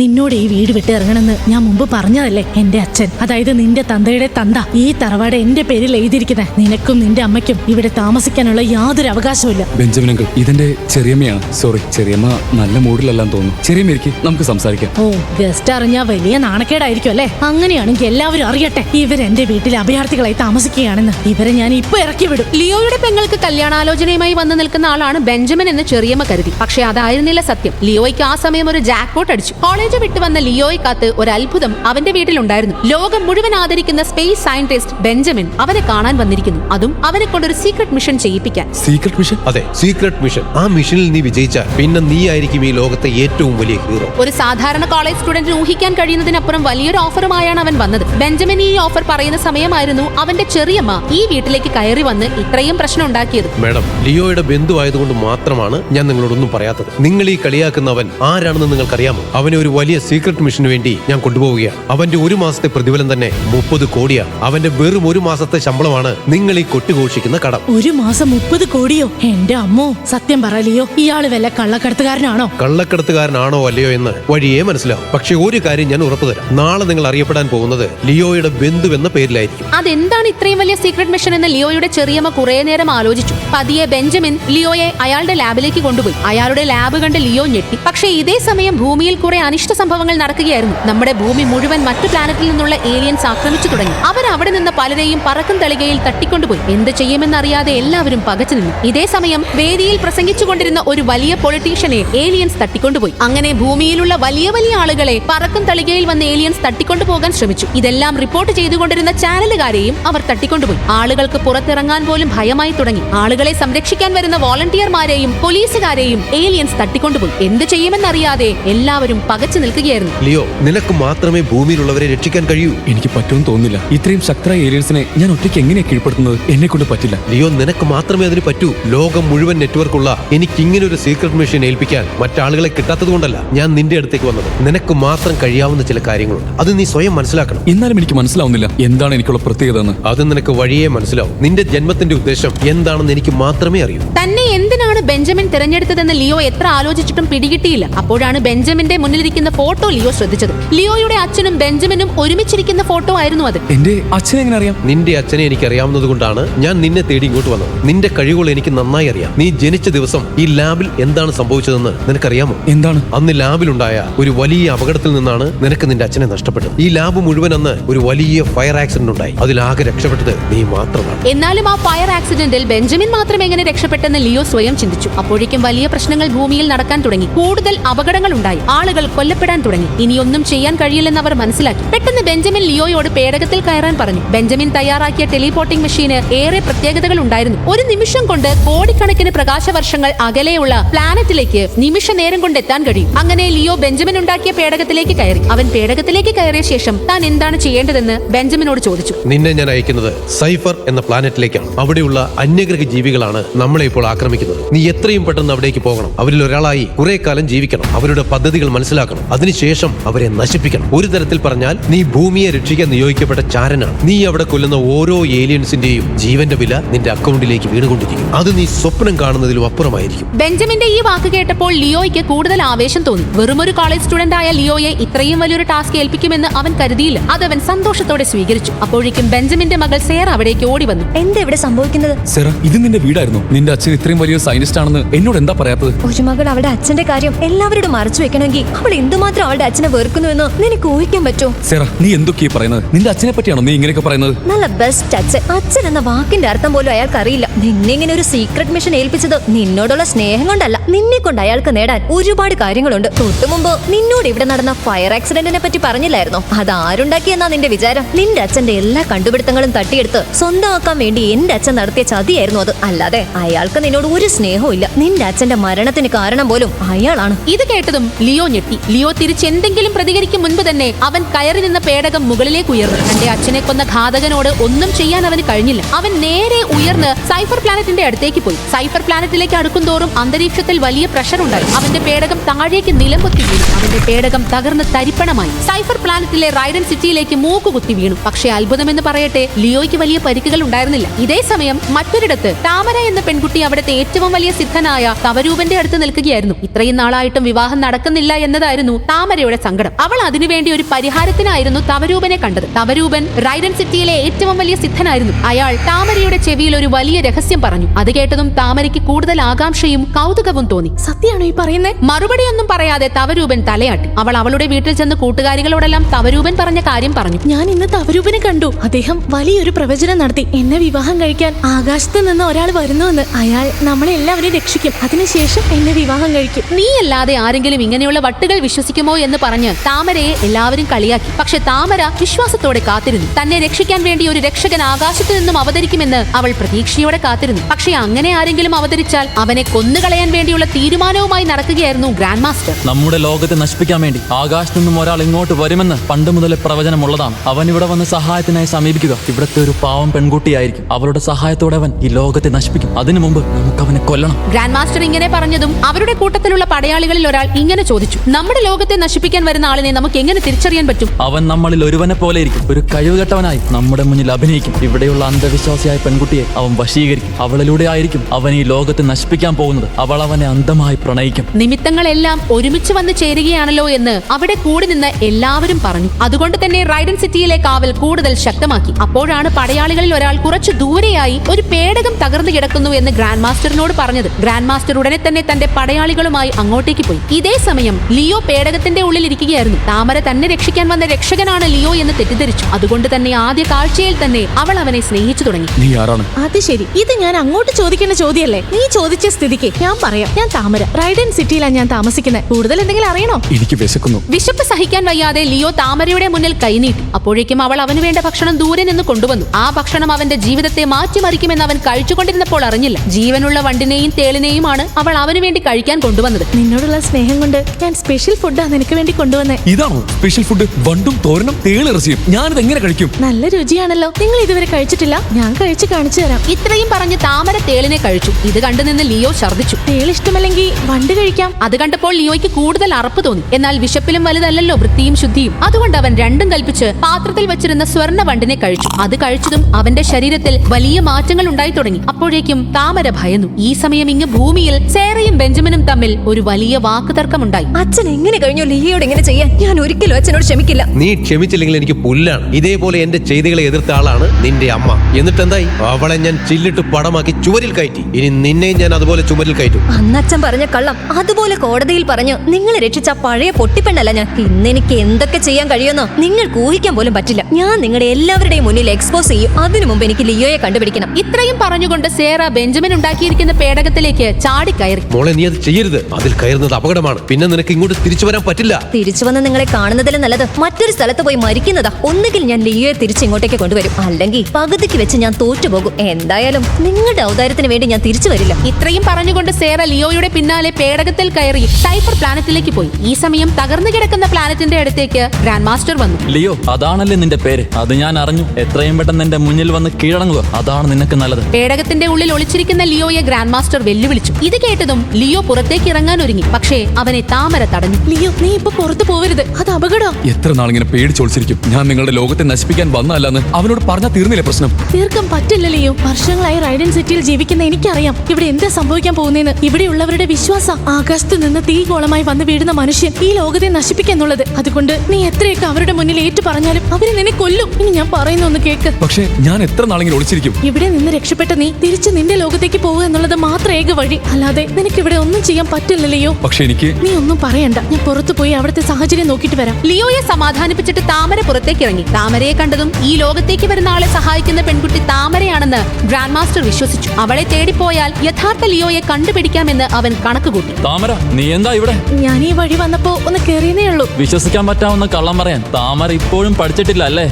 നിന്നോട് ഈ വീട് വിട്ട് ഇറങ്ങണമെന്ന് ഞാൻ മുമ്പ് പറഞ്ഞതല്ലേ? എന്റെ അച്ഛൻ. അതായത് നിന്റെ തന്തയുടെ തന്ത. ഈ തറവാട് എന്റെ പേരിൽ എഴുതിയിരിക്കുന്നത്. നിനക്കും നിന്റെ അമ്മയ്ക്കും ഇവിടെ താമസിക്കാനുള്ള യാതൊരു അവകാശമില്ല ബെഞ്ചമിൻ അങ്കിൾ ഇതെന്റെ ചെറിയമ്മയാണ്. സോറി ചെറിയമ്മ നല്ല മൂഡിലെല്ലാം തോന്നുന്നു. ചെറിയമ്മ ഇരിക്കും നമുക്ക് സംസാരിക്കാം. ഓ ഗസ്റ്റ് അറിഞ്ഞാ വലിയ നാണക്കേടായിരിക്കും അല്ലേ? അങ്ങനെയാണെങ്കിൽ എല്ലാവരും അറിയട്ടെ. ഇവരെന്റെ വീട്ടിലെ അഭയാർത്ഥികളായി താമസിക്കുകയാണെന്ന്. ഇവരെ ഞാൻ ഇപ്പൊ ഇറക്കി വിടും. ലിയോയുടെ പെങ്ങൾക്ക് കല്യാണാലോചനയുമായി വന്നു നിൽക്കുന്ന ആളാണ് ബെഞ്ചമിൻ എന്ന് ചെറിയമ്മ കരുതി. പക്ഷേ അതായിരുന്നില്ല സത്യം. ലിയോയ്ക്ക് ആ സമയം ഒരു ജാക്ക്പോട്ട് അടിച്ചു. കോളേജ് വിട്ടു വന്ന ലിയോയെ കാത്ത് ഒരു അത്ഭുതം അവന്റെ വീട്ടിലുണ്ടായിരുന്നു. ലോകം മുഴുവൻ ആദരിക്കുന്ന സ്പേസ് സയന്റിസ്റ്റ് ബെഞ്ചമിൻ അവനെ കാണാൻ വന്നിരിക്കുന്നു. അതും അവനെ കൊണ്ടൊരു സീക്രട്ട് മിഷൻ ചെയ്യിപ്പിക്കാൻ. സീക്രട്ട് മിഷൻ അതെ സീക്രട്ട് മിഷൻ ആ മിഷനിൽ നീ വിജയിച്ചാൽ പിന്നെ നീ ആയിരിക്കും ഈ ലോകത്തെ ഏറ്റവും വലിയ ഹീറോ. ഒരു സാധാരണ കോളേജ് സ്റ്റുഡന്റിന് ഊഹിക്കാൻ കഴിയുന്നതിനപ്പുറം വലിയൊരു ഓഫറുമായാണ് അവൻ വന്നത്. ബെഞ്ചമിൻ ഈ ഓഫർ പറയുന്ന സമയമായിരുന്നു അവന്റെ ചെറിയമ്മ ഈ വീട്ടിലേക്ക് കയറി വന്ന് ഇത്രയും പ്രശ്നം ഉണ്ടാക്കിയത്. മേഡം ലിയോയുടെ ബന്ധുവായതുകൊണ്ട് മാത്രമാണ് ഞാൻ നിങ്ങളോടൊന്നും പറയാത്തത്. നിങ്ങൾ ഈ കളിയാക്കുന്നവൻ ആരാണെന്ന് നിങ്ങൾക്കറിയാമോ? അവനെ ഒരു വലിയ സീക്രട്ട് മിഷന് വേണ്ടി ഞാൻ കൊണ്ടുപോവുകയാണ്. അവന്റെ ഒരു മാസത്തെ പ്രതിഫലം തന്നെ മുപ്പത് കോടിയാണ് അവന്റെ വെറും ഒരു മാസത്തെ ശമ്പളമാണ് നിങ്ങൾ ഈ കൊട്ടുഘോഷിക്കുന്ന കടം. ഒരു മാസം മുപ്പത് കോടിയോ? എന്റെ അമ്മോ സത്യം പറയലിയോ? ഇയാൾ വല്ല കള്ളക്കടത്തുകാരനാണോ? കള്ളക്കടത്തുകാരനാണോ അല്ലയോ എന്ന് വഴിയേ മനസ്സിലാവും. പക്ഷെ ഒരു കാര്യം ഞാൻ ഉറപ്പു തരാം. നാളെ നിങ്ങൾ അറിയപ്പെടാൻ പോകുന്നത് ലിയോയുടെ ബന്ധു എന്ന പേരിലായിരിക്കും. അതെന്താണ് ഇത്രയും വലിയ സീക്രട്ട് മിഷൻ എന്ന് ലിയോയുടെ ചെറിയമ്മ കുറെ നേരം ആലോചിച്ചു. പതിയെ ബെഞ്ചമിൻ ലിയോയെ അയാളുടെ ലാബിലേക്ക് കൊണ്ടുപോയി. അയാളുടെ ലാബ് കണ്ട് ലിയോ ഞെട്ടി. പക്ഷേ ഇതേ സമയം ഭൂമിയിൽ കുറെ അനിഷ്ട സംഭവങ്ങൾ നടക്കുകയായിരുന്നു. നമ്മുടെ ഭൂമി മുഴുവൻ മറ്റു പ്ലാനറ്റിൽ നിന്നുള്ള ഏലിയൻസ് ആക്രമിച്ചു തുടങ്ങി. അവർ അവിടെ നിന്ന് പലരെയും പറക്കും തളികയിൽ തട്ടിക്കൊണ്ടുപോയി. എന്ത് ചെയ്യുമെന്നറിയാതെ എല്ലാവരും പകച്ചു നിന്നു. ഇതേ സമയം വേദിയിൽ പ്രസംഗിച്ചുകൊണ്ടിരുന്ന ഒരു വലിയ പൊളിറ്റീഷ്യനെ ഏലിയൻസ് തട്ടിക്കൊണ്ടുപോയി. അങ്ങനെ ഭൂമിയിലുള്ള വലിയ വലിയ ആളുകളെ പറക്കും തളികയിൽ വന്ന ഏലിയൻസ് തട്ടിക്കൊണ്ടുപോകാൻ ശ്രമിച്ചു. ഇതെല്ലാം റിപ്പോർട്ട് ചെയ്തുകൊണ്ടിരുന്ന ചാനലുകാരെയും അവർ തട്ടിക്കൊണ്ടുപോയി. ആളുകൾക്ക് പുറത്തിറങ്ങാൻ പോലും ഭയമായി തുടങ്ങി. ആളുകളെ സംരക്ഷിക്കാൻ വരുന്ന വോളണ്ടിയർമാരെയും പോലീസുകാരെയും ഏലിയൻസ് തട്ടിക്കൊണ്ടുപോയി. എന്ത് ചെയ്യുമെന്നറിയാതെ എല്ലാവരും പകച്ചു നിൽക്കുകയായിരുന്നു. ലിയോ നിനക്ക് മാത്രമേ ഭൂമിയിലുള്ളവരെ രക്ഷിക്കാൻ കഴിയൂ. എനിക്ക് പറ്റുമെന്ന് തോന്നുന്നില്ല. ഇത്രയും ശക്തരായ ഏലിയൻസിനെ ഞാൻ ഒറ്റയ്ക്ക് എങ്ങനെയാണ് കീഴ്പ്പെടുത്തുന്നത്? എന്നെ കൊണ്ട് പറ്റില്ല. ലിയോ നിനക്ക് മാത്രമേ അതിന് പറ്റൂ. ലോകം മുഴുവൻ നെറ്റ്വർക്കുള്ള എനിക്ക് ഇങ്ങനെ ഒരു സീക്രട്ട് മെഷീൻ ഏൽപ്പിക്കാൻ മറ്റാളുകളെ കിട്ടാത്തത് കൊണ്ടല്ല ഞാൻ നിന്റെ അടുത്തേക്ക് വന്നത്. നിനക്ക് മാത്രം കഴിയാവുന്ന ചില കാര്യങ്ങളുണ്ട്. അത് നീ സ്വയം മനസ്സിലാക്കണം. എന്നാലും എനിക്ക് മനസ്സിലാവുന്നില്ല. എന്താണ് എനിക്കുള്ള പ്രത്യേകത എന്ന്? അത് നിനക്ക് വഴിയേ മനസ്സിലാവും. നിന്റെ ജന്മത്തിന്റെ ഉദ്ദേശം എന്താണെന്ന് എനിക്ക് മാത്രമേ അറിയൂ. തന്നെ എന്തിനാണ് ബെഞ്ചമിൻ തിരഞ്ഞെടുത്തതെന്ന് ലിയോ എത്ര ആലോചിച്ചിട്ടും പിടികിട്ടിയില്ല. അപ്പോഴാണ് ബെഞ്ചമിന്റെ മുന്നിലിരിക്കുന്ന ഫോട്ടോ ലിയോ ശ്രദ്ധിച്ചത്. ലിയോയുടെ അച്ഛനും ബെഞ്ചമിനും ഒരുമിച്ചിരിക്കുന്ന ഫോട്ടോ ആയിരുന്നു അത്. എന്റെ അച്ഛനെ എങ്ങനെ അറിയാം? നിന്റെ അച്ഛനെ എനിക്ക് അറിയാവുന്നത് കൊണ്ടാണ് ഞാൻ നിന്നെ തേടി ഇങ്ങോട്ട് വന്നത്. നിന്റെ കഴിവുകൾ എനിക്ക് നന്നായി അറിയാം. നീ ജനിച്ച ദിവസം ഈ ലാബിൽ എന്താണ് സംഭവിച്ചതെന്ന് നിനക്കറിയാമോ? എന്താണ്? അന്ന് ലാബിലുണ്ടായ ഒരു വലിയ അപകടത്തിൽ നിന്നാണ് നിനക്ക് നിന്റെ അച്ഛനെ നഷ്ടപ്പെട്ടത്. ഈ ലാബ് മുഴുവൻ അന്ന് ഒരു വലിയ ഫയർ ആക്സിഡന്റ് ഉണ്ടായി. അതിലാകെ രക്ഷപ്പെട്ടത് നീ മാത്രമാണ്. എന്നാലും ആ ഫയർ ആക്സിഡന്റിൽ ബെഞ്ചമിൻ മാത്രം എങ്ങനെ രക്ഷപ്പെട്ടെന്ന് ലിയോ സ്വയം ചിന്തിച്ചു. അപ്പോഴേക്കും വലിയ പ്രശ്നങ്ങൾ ഭൂമിയിൽ നടക്കാൻ തുടങ്ങി. കൂടുതൽ അപകടങ്ങൾ ഉണ്ടായി. ആളുകൾ കൊല്ലപ്പെടാൻ തുടങ്ങി. ഇനിയൊന്നും ചെയ്യാൻ കഴിയില്ലെന്ന് അവർ മനസ്സിലാക്കി. പെട്ടെന്ന് ബെഞ്ചമിൻ ലിയോയോട് പേടകത്തിൽ കയറാൻ പറഞ്ഞു. ബെഞ്ചമിൻ തയ്യാറാക്കിയ ടെലിപോർട്ടിംഗ് മെഷീന് ഏറെ പ്രത്യേകതകൾ ഉണ്ടായിരുന്നു. ഒരു നിമിഷം കൊണ്ട് കോടിക്കണക്കിന് പ്രകാശവർഷങ്ങൾ അകലെയുള്ള പ്ലാനറ്റിലേക്ക് നിമിഷ നേരം കൊണ്ട് എത്താൻ കഴിയും. അങ്ങനെ ലിയോ ബെഞ്ചമിൻ ഉണ്ടാക്കിയ പേടകത്തിലേക്ക് കയറി. അവൻ പേടകത്തിലേക്ക് കയറിയ ശേഷം താൻ എന്താണ് ചെയ്യേണ്ടതെന്ന് ബെഞ്ചമിനോട് ചോദിച്ചു. നിന്നെ ഞാൻ അയക്കുന്നത് സൈഫർ എന്ന പ്ലാനറ്റിലേക്കാണ്. അവിടെയുള്ള അന്യഗ്രഹ ജീവികളാണ് നമ്മളെ ഇപ്പോൾ ആക്രമിക്കുന്നത്. നീ എത്രയും പെട്ടെന്ന് അവിടേക്ക് പോകണം. അവരിൽ ഒരാളായി കുറെ കാലം ജീവിക്കണം. അവരുടെ പദ്ധതികൾ മനസ്സിലാക്കണം. അതിനുശേഷം അവരെ നശിപ്പിക്കണം. ഒരു തരത്തിൽ പറഞ്ഞാൽ നീ ഭൂമിയെ രക്ഷിക്കാൻ നിയോഗിക്കപ്പെട്ട ചാരനാണ്. നീ അവിടെ കൊല്ലുന്ന ഓരോ ഏലിയൻസിന്റെയും ജീവന്റെ വില നിന്റെ അക്കൗണ്ടിലേക്ക് വീണുകൊണ്ടിരിക്കും. അത് നീ സ്വപ്നം കാണുന്നതിലും അപ്പുറമായിരിക്കും. ബെഞ്ചമിന്റെ ഈ വാക്ക് കേട്ടപ്പോൾ ലിയോയ്ക്ക് കൂടുതൽ ആവേശം തോന്നി. വെറുമൊരു കോളേജ് സ്റ്റുഡന്റ് ആയ ലിയോയെ ഇത്രയും വലിയൊരു ടാസ്ക് ഏൽപ്പിക്കുമെന്ന് അവൻ കരുതിയില്ല. അത് അവൻ സന്തോഷത്തോടെ സ്വീകരിച്ചു. അപ്പോഴേക്കും ബെഞ്ചമിന്റെ മകൾ സേർ അവിടേക്ക് ഓടി വന്നു. എന്താ ഇവിടെ സംഭവിക്കുന്നത്? സെറ ഇത് നിന്റെ വീടായിരുന്നു. നിന്റെ അച്ഛൻ ഇത്രയും വലിയ സയന്റിസ്റ്റ് ആണെന്ന് എന്നോട് എന്താ പറയാത്തത്? ഒരു മകൾ അവളുടെ അച്ഛന്റെ കാര്യം എല്ലാവരോടും മറച്ചു വെക്കണമെങ്കിൽ അവൾ എന്തുമാത്രം അവളുടെ അച്ഛനെ വെറുക്കുന്നുവെന്ന് നിനക്ക് ഊഹിക്കാൻ പറ്റുമോ സെറ നീ എന്തൊക്കെയാ പറയുന്നത്? നിന്റെ അച്ഛനെ പറ്റിയാണോ നീ ഇങ്ങനെയൊക്കെ പറയുന്നത്? നല്ല ബെസ്റ്റ് അച്ഛൻ. അച്ഛൻ എന്ന വാക്കിന്റെ അർത്ഥം പോലും അയാൾക്ക് അറിയില്ല. നിന്നെ ഇങ്ങനെ ഒരു സീക്രട്ട് മിഷൻ ഏൽപ്പിച്ചത് നിന്നോടുള്ള സ്നേഹം കൊണ്ടല്ല. നിന്നെ കൊണ്ട് അയാൾക്ക് നേടാൻ ഒരുപാട് കാര്യങ്ങളുണ്ട്. തൊട്ടു മുമ്പ് നിന്നോട് ഇവിടെ നടന്ന ഫയർ ആക്സിഡന്റിനെ പറ്റി പറഞ്ഞില്ലായിരുന്നോ? അത് ആരുണ്ടാക്കിയെന്നാ നിന്റെ വിചാരം? നിന്റെ അച്ഛന്റെ എല്ലാ കണ്ടുപിടുത്തങ്ങളും തട്ടിയെടുത്ത് സ്വന്തമാക്കാൻ വേണ്ടി എന്റെ അച്ഛൻ നടത്തിയ ചതിയായിരുന്നു അത്. അല്ലാതെ അയാൾക്ക് നിന്നോട് ഒരു സ്നേഹവും ഇല്ല. നിന്റെ അച്ഛന്റെ മരണത്തിന് കാരണം പോലും അയാളാണ്. ഇത് കേട്ടതും ലിയോ ഞെട്ടി. ലിയോ തിരിച്ചെന്തെങ്കിലും പ്രതികരിക്കും മുൻപ് തന്നെ അവൻ കയറി നിന്ന പേടകം മുകളിലേക്ക് ഉയർന്നു. തന്റെ അച്ഛനെ കൊന്ന ഘാതകനോട് ഒന്നും ചെയ്യാൻ അവന് കഴിഞ്ഞില്ല. അവൻ നേരെ ഉയർന്ന് സൈഫർ പ്ലാനറ്റിന്റെ അടുത്തേക്ക് പോയി. സൈഫർ പ്ലാനറ്റിലേക്ക് അടുക്കും തോറും അന്തരീക്ഷത്തിൽ വലിയ പ്രഷർ ഉണ്ടായി. അവന്റെ പേടകം താഴേക്ക് നിലംപൊത്തി വീണു. അവന്റെ പേടകം തകർന്ന് തരിപ്പണമായി. സൈഫർ പ്ലാനറ്റിലെ റൈഡൻ സിറ്റിയിലേക്ക് മൂക്കുകുത്തി വീണു. പക്ഷേ അത്ഭുതമെന്ന് പറയട്ടെ ലിയോയ്ക്ക് വലിയ പരിക്കുകൾ ഉണ്ടായിരുന്നില്ല. ഇതേ സമയം മറ്റൊരിടത്ത് താമര എന്ന പെൺകുട്ടി അവിടുത്തെ ഏറ്റവും വലിയ സിദ്ധനായ തവരൂപന്റെ അടുത്ത് നിൽക്കുകയായിരുന്നു. ഇത്രയും നാളായിട്ടും വിവാഹം നടക്കുന്നില്ല എന്നതായിരുന്നു എന്നതായിരുന്നു താമരയുടെ സങ്കടം. അവൾ അതിനുവേണ്ടി ഒരു പരിഹാരത്തിനായിരുന്നു തവരൂപനെ കണ്ടത്. തവരൂപൻ റൈഡൻ സിറ്റിയിലെ ഏറ്റവും വലിയ സിദ്ധനായിരുന്നു. അയാൾ താമരയുടെ ചെവിയിൽ ഒരു വലിയ രഹസ്യം പറഞ്ഞു. അത് കേട്ടതും താമരയ്ക്ക് കൂടുതൽ ആകാംക്ഷയും കൗതുകവും തോന്നി. സത്യാണോ ഈ പറയുന്നത് മറുപടിയൊന്നും പറയാതെ തവരൂപൻ തലയാട്ടി. അവൾ അവളുടെ വീട്ടിൽ ചെന്ന് കൂട്ടുകാരികളോടെല്ലാം തവരൂപൻ പറഞ്ഞ കാര്യം പറഞ്ഞു. ഞാൻ ഇന്ന് തവരൂപനെ കണ്ടു. അദ്ദേഹം വലിയൊരു പ്രവചനം നടത്തി. എന്നെ വിവാഹം കഴിക്കാൻ ആകാശത്ത് നിന്ന് ഒരാൾ വരുന്നുവെന്ന് അയാൾ നമ്മളെ എല്ലാവരെയും രക്ഷിക്കും. അതിനുശേഷം എന്നെ വിവാഹം കഴിക്കും. നീ അല്ലാതെ ആരെങ്കിലും ഇങ്ങനെയുള്ള വട്ടുകൾ വിശ്വസിക്കുമോ എന്ന് പറഞ്ഞ് താമരയെ എല്ലാവരും കളിയാക്കി. പക്ഷെ താമര വിശ്വാസത്തോടെ കാത്തിരുന്നു. തന്നെ രക്ഷിക്കാൻ വേണ്ടി ഒരു രക്ഷകൻ ആകാശത്തു നിന്നും അവതരിക്കുമെന്ന് അവൾ പ്രതീക്ഷയോടെ കാത്തിരുന്നു. പക്ഷെ അങ്ങനെ ആരെങ്കിലും അവതരിച്ചാൽ അവനെ കൊന്നുകളയാൻ വേണ്ടിയുള്ള തീരുമാനവുമായി നടക്കുകയായിരുന്നു ഗ്രാൻഡ് മാസ്റ്റർ. നമ്മുടെ ലോകത്തെ നശിപ്പിക്കാൻ വേണ്ടി ആകാശത്തു നിന്നും ഒരാൾ ഇങ്ങോട്ട് വരുമെന്ന് പണ്ട് മുതലേ പ്രവചനമുള്ളതാണ്. അവൻ ഇവിടെ വന്ന് സഹായത്തിനായി സമീപിക്കുക. ഇവിടത്തെ ഒരു പാവം പെൺകുട്ടിയായിരിക്കും. അവളുടെ സഹായത്തോടെ അവൻ ഈ ലോകത്തെ നശിപ്പിക്കും. അതിനു മുമ്പ് നമുക്ക് അവനെ കൊല്ലണം. ഗ്രാൻഡ് മാസ്റ്റർ ഇങ്ങനെ പറഞ്ഞതും അവരുടെ കൂട്ടത്തിലുള്ള പടയാളികളിൽ ഒരാൾ ഇങ്ങനെ ചോദിച്ചു. നമ്മുടെ ലോകത്തെ നശിപ്പിക്കാൻ വരുന്ന ആളിനെ നമുക്ക് എങ്ങനെ തിരിച്ചറിയാൻ പറ്റും? അവൻ നമ്മളിൽ ഒരുവനെ പോലെ ഇരിക്കും. ഒരു കഴിവുകെട്ടവനായി നമ്മുടെ മുന്നിൽ അഭിനയിക്കും. ഇവിടെയുള്ള അന്ധവിശ്വാസിയായ പെൺകുട്ടിയെ അവൻ വശീകരിക്കും. അവളിലൂടെ ആയിരിക്കും അവൻ ഈ ലോകത്തെ നശിപ്പിക്കാൻ പോകുന്നത്. അവൾ അവനെ അന്ധമായി പ്രണയിക്കും. നിമിത്തങ്ങളെല്ലാം ഒരുമിച്ച് വന്ന് ചേരുകയാണല്ലോ എന്ന് അവിടെ കൂടി നിന്ന് എല്ലാവരും പറഞ്ഞു. അതുകൊണ്ട് തന്നെ റൈഡൻ സിറ്റിയിലെ കാവൽ കൂടുതൽ ശക്തമാക്കി. അപ്പോഴാണ് പടയാളികളിൽ ഒരാൾ കുറച്ചു ദൂരെയായി ഒരു പേടകം തകർന്നു കിടക്കുന്നു എന്ന് ഗ്രാൻഡ് മാസ്റ്ററിനോട് പറഞ്ഞത്. ഗ്രാൻഡ് മാസ്റ്റർ ഉടനെ തന്നെ തന്റെ പടയാളികളുമായി അങ്ങോട്ടേക്ക് പോയി. ഇതേ സമയം ലിയോ പേടകത്തിന്റെ ഉള്ളിൽ ഇരിക്കുകയായിരുന്നു. താമര തന്നെ രക്ഷിക്കാൻ വന്ന രക്ഷകനാണ് ലിയോ എന്ന് തെറ്റിദ്ധരിച്ചു. അതുകൊണ്ട് തന്നെ ആദ്യ കാഴ്ചയിൽ തന്നെ അവൾ അവനെ സ്നേഹിച്ചു തുടങ്ങി. നീ ആരാണ്? അത് ശരി. ഇത് ഞാൻ അങ്ങോട്ട് ചോദിക്കേണ്ട ചോദ്യമല്ലേ? നീ ചോദിച്ച സ്ഥിതിക്ക് ഞാൻ പറയാം. ഞാൻ താമര. റൈഡൻ സിറ്റിയിലാണ് ഞാൻ താമസിക്കുന്നത്. കൂടുതൽ എന്തെങ്കിലും അറിയണോ? എനിക്ക് വിശക്കുന്നു. വിശപ്പ് സഹിക്കാൻ വയ്യാതെ ലിയോ താമരയുടെ മുന്നിൽ കൈനീട്ടി അപ്പോഴേക്കും അവൾ അവന് വേണ്ട ഭക്ഷണം ദൂരെ നിന്ന് കൊണ്ടുവന്നു. ആ ഭക്ഷണം അവന്റെ ജീവിതത്തെ മാറ്റിമറിക്കുമെന്ന് അവൻ കഴിച്ചുകൊണ്ടിരുന്നപ്പോൾ അറിഞ്ഞില്ല. ജീവനുള്ള വണ്ടിനെയും തേളിനെയുമാണ് അവൾ അവന് വേണ്ടി കഴിക്കാൻ കൊണ്ടുവന്നത്. നിന്നോടുള്ള സ്നേഹം കൊണ്ട് ഞാൻ സ്പെഷ്യൽ ഫുഡാ നിനക്ക് വേണ്ടി കൊണ്ടുവന്നേ. ഇതാണോ? സ്പെഷ്യൽ ഫുഡ് വണ്ടും തോരനും തേളിറച്ചിയും ഞാനിത് എങ്ങനെ കഴിക്കും? നല്ല രുചിയാണല്ലോ. നിങ്ങൾ ഇതുവരെ കഴിച്ചിട്ടില്ല? ഞാൻ കഴിച്ച് കാണിച്ചു തരാം. ഇത്രയും പറഞ്ഞ് താമര തേളിനെ കഴിച്ചു. ഇത് കണ്ടു നിന്ന് ലിയോ ഛർദ്ദിച്ചു. തേളിഷ്ടമല്ലെങ്കിൽ വണ്ട് കഴിക്കാം. അത് കണ്ടപ്പോൾ ലിയോയ്ക്ക് കൂടുതൽ അറപ്പ് തോന്നി. എന്നാൽ വിശപ്പിലും വലുതല്ലല്ലോ വൃത്തിയും ശുദ്ധിയും. അതുകൊണ്ട് അവൻ രണ്ടും കൽപ്പിച്ച് പാത്രത്തിൽ വെച്ചിരുന്ന സ്വർണ വണ്ടിനെ കഴിച്ചു. അത് കഴിച്ചതും അവന്റെ ശരീരത്തിൽ വലിയ മാറ്റങ്ങൾ ഉണ്ടായി തുടങ്ങി. അപ്പോഴേക്കും താമര ഭയന്നു. ഈ സമയം ഇങ്ങ് ഭൂമിയിൽ സേറയും ബെഞ്ചമിനും തമ്മിൽ ഒരു വലിയ വാക്കുതർക്കമുണ്ടായി. അച്ഛൻ എങ്ങനെ കഴിഞ്ഞു ലിഹിയോട് ഇങ്ങനെ ചെയ്യാൻ ഞാൻ ഒരിക്കലും അച്ഛനോട് ക്ഷമിക്കില്ല. നീ ക്ഷമിച്ചില്ലെങ്കിൽ എനിക്ക് പുല്ലാണ്. ഇതേപോലെ എന്റെ ചെയ്തികളെ എതിർത്ത ആളാണ് നിന്റെ അമ്മ. എന്നിട്ട് എന്തായി അവളെ ഞാൻ ചില്ലിട്ട് പടമാക്കി ചുവരിൽ കയറ്റി. ഇനി നിന്നെയും ഞാൻ അതുപോലെ ചുമരിൽ കയറ്റും. അന്നച്ഛൻ പറഞ്ഞ കള്ളം അതുപോലെ കോടതിയിൽ പറഞ്ഞു. നിങ്ങൾ രക്ഷിച്ച പഴയ പൊട്ടിപ്പെണ്ണല്ല ഞാൻ. ഇന്ന് എനിക്ക് എന്തൊക്കെ ചെയ്യാൻ കഴിയുമെന്നോ നിങ്ങൾക്ക് ഊഹിക്കാൻ പോലും പറ്റില്ല. ഞാൻ നിങ്ങളുടെ എല്ലാവരുടെയും മുന്നിൽ എക്സ്പോസ് ചെയ്യും. അതിനു മുമ്പ് എനിക്ക് ലിയോയെ കണ്ടുപിടിക്കണം. ഇത്രയും പറഞ്ഞുകൊണ്ട് സേറ ബെഞ്ചമിൻ ഉണ്ടാക്കിയിരിക്കുന്ന പേടകത്തിലേക്ക് ചാടിക്കയറി. മോളെ നീ അത് ചെയ്യരുത്. അതിൽ കയറുന്നത് അപകടമാണ്. പിന്നെ നിനക്ക് ഇങ്ങോട്ട് തിരിച്ചു വരാൻ പറ്റില്ല. തിരിച്ചു വന്ന് നിങ്ങളെ കാണുന്നതിലും നല്ലത് മറ്റൊരു സ്ഥലത്ത് പോയി മരിക്കുന്നതാ. ഒന്നുകിൽ ഞാൻ ലിയോയെ തിരിച്ച് ഇങ്ങോട്ടേക്ക് കൊണ്ടുവരും. അല്ലെങ്കിൽ പകുതിക്ക് വെച്ച് ഞാൻ തോറ്റുപോകും. എന്തായാലും നിങ്ങളുടെ ഔദാര്യത്തിന് വേണ്ടി ഞാൻ തിരിച്ചു വരില്ല. ഇത്രയും പറഞ്ഞുകൊണ്ട് സേറ ലിയോയുടെ പിന്നാലെ പേടകത്തിൽ കയറി സൈഫർ പ്ലാനറ്റിലേക്ക് പോയി. ഈ സമയം തകർന്നു കിടക്കുന്ന പ്ലാനറ്റിന്റെ അടുത്തേക്ക് ഗ്രാൻഡ് മാസ്റ്റർ വന്നു. ലിയോ അതാണല്ലേ നിന്റെ പേര്? അത് ഞാൻ അറിഞ്ഞു. എത്രയും പെട്ടെന്ന് എന്റെ മുന്നിൽ വന്ന് കീഴടങ്ങുക. അതാണ് നിനക്ക് നല്ലത്. പേടകത്തിന്റെ ഉള്ളിൽ ഒളിച്ചിരിക്കുന്ന ലിയോയെ ഗ്രാൻഡ് മാസ്റ്റർ വെല്ലുവിളിച്ചു. ഇത് കേട്ടതും ലിയോ പുറത്തേക്ക് ഇറങ്ങാൻ ഒരുങ്ങി. പക്ഷേ അവനെ താമര തടഞ്ഞു. ലിയോ നീ ഇപ്പൊ പുറത്തു പോവരുത്. അത് അപകടം. എത്ര നാളിങ്ങനെ പേടിച്ചൊളിച്ചിരിക്കും. ഞാൻ നിങ്ങളുടെ ലോകത്തെ നശിപ്പിക്കാൻ വന്നതല്ലെന്ന് അവനോട് പറഞ്ഞാൽ തീർന്നില്ല പ്രശ്നം? തീർക്കാൻ പറ്റില്ല ലിയോ. വർഷങ്ങളായി റൈഡൻ സിറ്റിയിൽ ജീവിക്കുന്ന എനിക്കറിയാം. ഇവിടെ എന്താ സംഭവിക്കാൻ പോകുന്നതെന്ന് ഇവിടെയുള്ളവരുടെ വിശ്വാസം. ആകാശത്ത് നിന്ന് തീ ഗോളമായി വന്ന് വീഴുന്ന മനുഷ്യൻ ഈ ലോകത്തെ നശിപ്പിക്കുന്നുള്ളത്. അതുകൊണ്ട് നീ എത്രയൊക്കെ അവരുടെ മുന്നിൽ ഏറ്റു പറഞ്ഞാലും അവർ നിന്നെ കൊല്ലും. ഇനി ഞാൻ പറയുന്ന ഒന്ന് കേക്ക്. പക്ഷേ ഞാൻ എത്ര നാളെങ്കിലും ഒളിച്ചിരിക്കും? ഇവിടെ നിന്ന് രക്ഷപ്പെട്ട നീ തിരിച്ച് നിന്റെ ലോകത്തേക്ക് പോകുക എന്നുള്ളത് മാത്രം ഏക വഴി. അല്ലാതെ നിനക്ക് ഇവിടെ ഒന്നും ചെയ്യാൻ പറ്റില്ലല്ലയോ പക്ഷെ എനിക്ക് നീ ഒന്നും പറയണ്ട. ഞാൻ പുറത്തു പോയി അവിടുത്തെ സാഹചര്യം നോക്കിയിട്ട് വരാം. ലിയോയെ സമാധാനിപ്പിച്ചിട്ട് താമര പുറത്തേക്ക് ഇറങ്ങി. താമരയെ കണ്ടതും ഈ ലോകത്തേക്ക് വരുന്ന ആളെ സഹായിക്കുന്ന പെൺകുട്ടി താമരയാണെന്ന് ഗ്രാൻഡ് മാസ്റ്റർ വിശ്വസിച്ചു. അവളെ തേടിപ്പോയാൽ യഥാർത്ഥ ലിയോയെ കണ്ടുപിടിക്കാമെന്ന് അവൻ കണക്കുകൂട്ടി. താമര നീ എന്താ ഇവിടെ? ഞാൻ ഈ വഴി വന്നപ്പോ ഒന്ന് കയറിയതേ ഉള്ളൂ. വിശ്വസിക്കാൻ പറ്റാവുന്ന കള്ളം പറയാൻ. താമര ഇപ്പോഴും പഠിച്ചിട്ടില്ല അല്ലേ?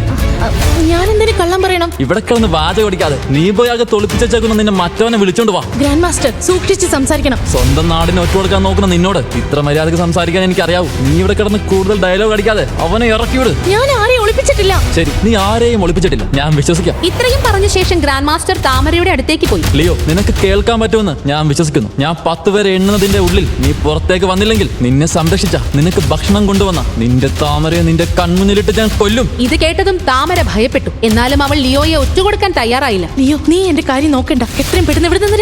ഞാൻ എന്തിനു കള്ളം പറയണം? ഇവിടെ കിടന്ന് വാച അടിക്കാതെ നീ പോയി ആകെ തൊളിപ്പിച്ചേക്കുന്ന നിന്നെ മറ്റവനെ വിളിച്ചോണ്ട് വാ. ഗ്രാൻഡ് മാസ്റ്റർ സൂക്ഷിച്ച് സംസാരിക്കണം. സ്വന്തം നാടിനെ ഒറ്റ കൊടുക്കാൻ നോക്കുന്ന നിന്നോട് ഇത്ര മര്യാദയ്ക്ക് സംസാരിക്കാൻ എനിക്ക് അറിയാവൂ നീ ഇവിടെ കിടന്ന് കൂടുതൽ ഡയലോഗ് അടിക്കാതെ അവനെ ഇറക്കി വിട്. ഞാൻ ആരെയും ഒളിപ്പിച്ചിട്ടില്ല. ശരി നീ ആരെയും ഒളിപ്പിച്ചിട്ടില്ല. ഞാൻ വിശ്വസിക്കാം. ഇത്രയും പറഞ്ഞ ശേഷം ഗ്രാൻഡ് മാസ്റ്റർ താമരയുടെ അടുത്തേക്ക് പോയി. ലിയോ നിനക്ക് കേൾക്കാൻ പറ്റുമെന്ന് ഞാൻ വിശ്വസിക്കുന്നു. ഞാൻ പത്ത് വരെ എണ്ണുന്നതിന്റെ ഉള്ളിൽ നീ പുറത്തേക്ക് വന്നില്ലെങ്കിൽ നിന്നെ സംരക്ഷിച്ച നിനക്ക് ഭക്ഷണം കൊണ്ടുവന്ന നിന്റെ താമരയെ നിന്റെ കൺമുന്നിലിട്ട് ഞാൻ കൊല്ലും. ഇത് കേട്ടതും താമര ഭയപ്പെട്ടു. എന്നാലും അവൾ ലിയോയെ ഒറ്റ കൊടുക്കാൻ തയ്യാറായില്ല. ലിയോ നീ എന്റെ കാര്യം നോക്കണ്ട. എത്രയും പെട്ടെന്ന് ഇവിടെ നിന്ന്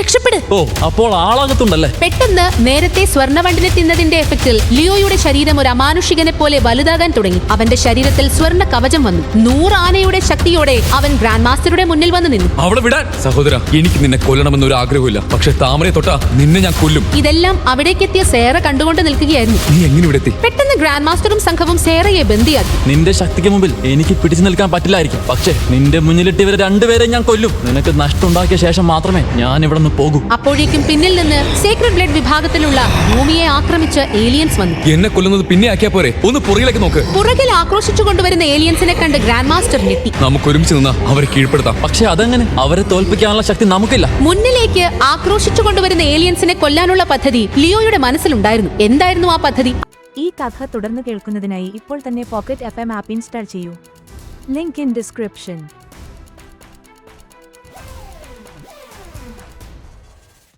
ഓ അപ്പോൾ ആളകത്തുണ്ടല്ലേ? പെട്ടെന്ന് നേരത്തെ സ്വർണവണ്ടിനെ തിന്നതിന്റെ എഫക്റ്റിൽ ലിയോയുടെ ശരീരം ഒരു അമാനുഷികനെ പോലെ വലുതാകാൻ തുടങ്ങി. അവന്റെ ശരീരത്തിൽ സ്വർണ കവചം വന്നു. നൂറാനയുടെ ശക്തിയോടെ അവൻ ഗ്രാൻഡ് മാസ്റ്ററുടെ മുന്നിൽ വന്ന് നിന്നു. അവളെ വിടാൻ? സഹോദര എനിക്ക് നിന്നെ കൊല്ലണമെന്ന് ഒരു ആഗ്രഹമില്ല പക്ഷെ താമരയെ തൊട്ട നിന്നെ ഞാൻ കൊല്ലും. ഇതെല്ലാം അവിടേക്കെത്തിയ സേറ കണ്ടുകൊണ്ട് നിൽക്കുകയായിരുന്നു. നീ എങ്ങനെ ഇവിടെ എത്തി പെട്ടെന്ന് ഗ്രാൻഡ് മാസ്റ്ററും സംഘവും സേറയെ ബന്ധിയാക്കി നിന്റെ ശക്തിക്ക് മുമ്പിൽ എനിക്ക് പിടിച്ചു നിൽക്കാൻ പറ്റില്ലായിരിക്കും. പക്ഷേ നിന്റെ മുന്നിലിട്ട് ഇവരെ രണ്ടുപേരെ ഞാൻ കൊല്ലും. നിനക്ക് നഷ്ടമുണ്ടാക്കിയ ശേഷം മാത്രമേ ഞാൻ ഇവിടെ നിന്ന് പോകൂ. അപ്പോഴേക്കും പിന്നിൽ നിന്ന് സീക്രട്ട് ബ്ലഡ് വിഭാഗത്തിലുള്ള ഭൂമിയെ ആക്രമിച്ച് ഏലിയൻസ് വന്നു. എന്നെ കൊല്ലുന്നത് പിന്നെ ആക്കിയാ പോരെ? ഒന്ന് പുറകിലേക്ക് നോക്ക്. പുറകിൽ ആക്രോശിച്ചു കൊണ്ടുവരുന്ന ഏലിയൻസിനെ കണ്ട് ഗ്രാൻഡ് മാസ്റ്റർ ഞെട്ടി. നമുക്ക് ഒരുമിച്ച് നിന്ന് അവരെ കീഴ്പ്പെടുത്താം. പക്ഷെ അതങ്ങനെ അവരെ തോൽപ്പിക്കാനുള്ള ശക്തി നമുക്കില്ല. മുന്നിലേക്ക് ആക്രോശിച്ചു കൊണ്ടുവരുന്ന ഏലിയൻസിനെ കൊല്ലാനുള്ള പദ്ധതി ലിയോയുടെ മനസ്സിലുണ്ടായിരുന്നു. എന്തായിരുന്നു ആ പദ്ധതി? ഈ കഥ തുടർന്ന് കേൾക്കുന്നതിനായി ഇപ്പോൾ തന്നെ pocket F M app install ചെയ്യൂ. Link in description